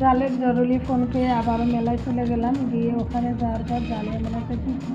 জালের জরুরি ফোন পেয়ে আবারও মেলায় চলে গেলাম। গিয়ে ওখানে যাওয়ার পর জালের মেলাতে টিপস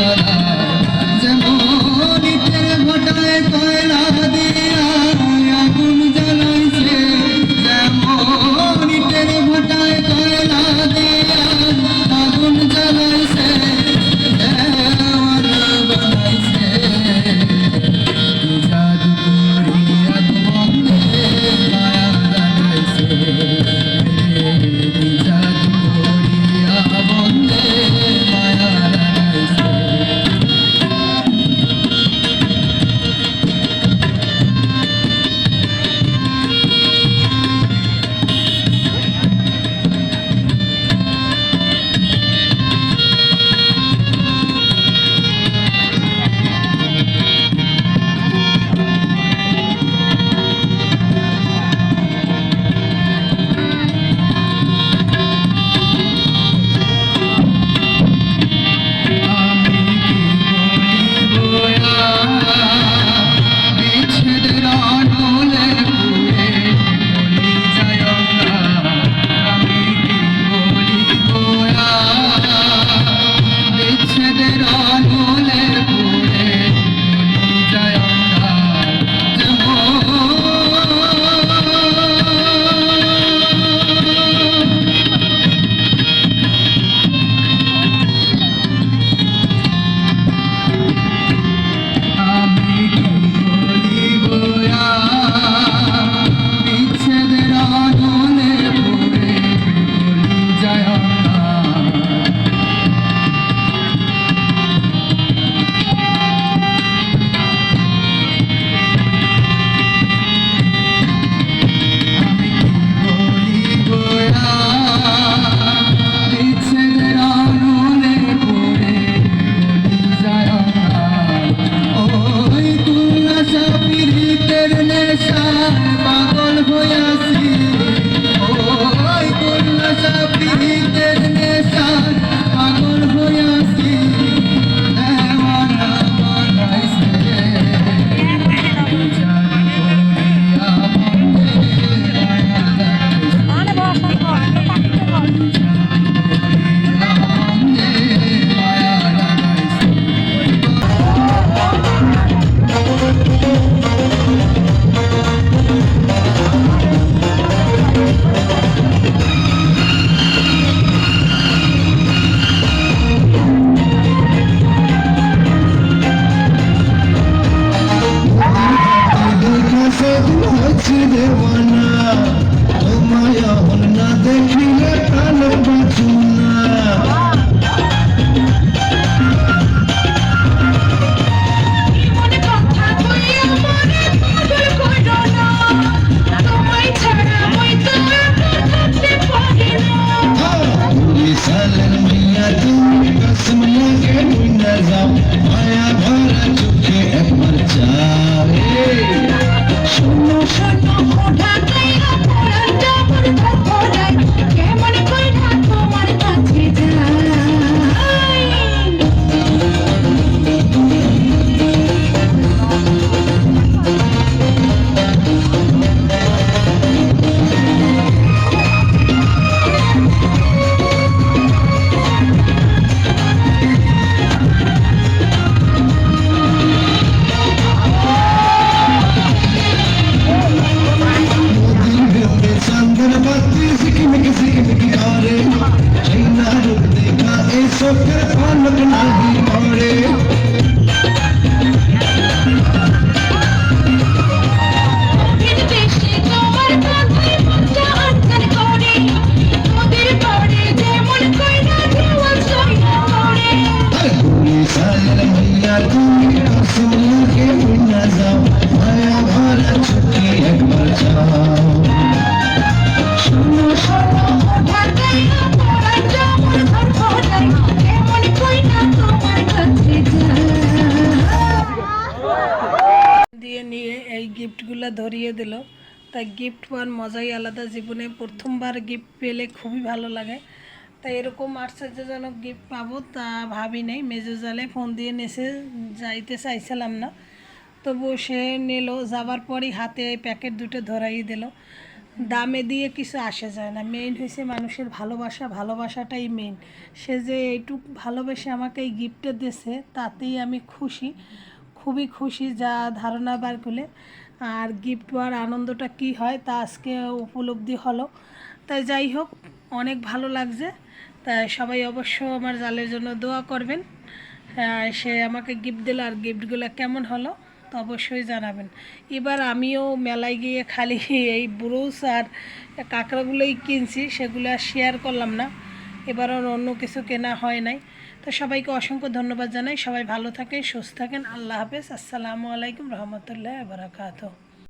Thank you. सो फिर फान लॻना দিল। তাই গিফট পাওয়ার মজাই আলাদা। জীবনে প্রথমবার গিফট পেলে খুবই ভালো লাগে। তাই এরকম আশ্চর্যজনক গিফট পাবো তা ভাবি নেই। মেজো জালে ফোন দিয়ে নেসে যাইতে চাইছিলাম না। তবু সে নিল, যাবার পরই হাতে এই প্যাকেট দুটো ধরাই দিল। দামে দিয়ে কিছু আসে যায় না। মেইন হয়েছে মানুষের ভালোবাসা। ভালোবাসাটাই মেইন সে যে এইটুক ভালোবেসে আমাকে এই গিফটটা দিয়েছে তাতেই আমি খুশি। খুবই খুশি যা ধারণা বার করলে আর গিফট পাওয়ার আনন্দটা কি হয় তা আজকে উপলব্ধি হলো। তাই যাই হোক, অনেক ভালো লাগছে। তাই সবাই অবশ্য আমার জালের জন্য দোয়া করবেন। সে আমাকে গিফট দিল আর গিফটগুলো কেমন হলো, তো অবশ্যই জানাবেন। এবার আমিও মেলায় গিয়ে খালি এই ব্রুশ আর কাঁকড়াগুলোই কিনছি, সেগুলো আর শেয়ার করলাম না। এবার আর অন্য কিছু কেনা হয় নাই। তো সবাইকে অসংখ্য ধন্যবাদ জানাই। সবাই ভালো থাকেন, সুস্থ থাকেন। আল্লাহ হাফেজ। আসসালামু আলাইকুম রহমতুল্লাহ বারাকাতুহ।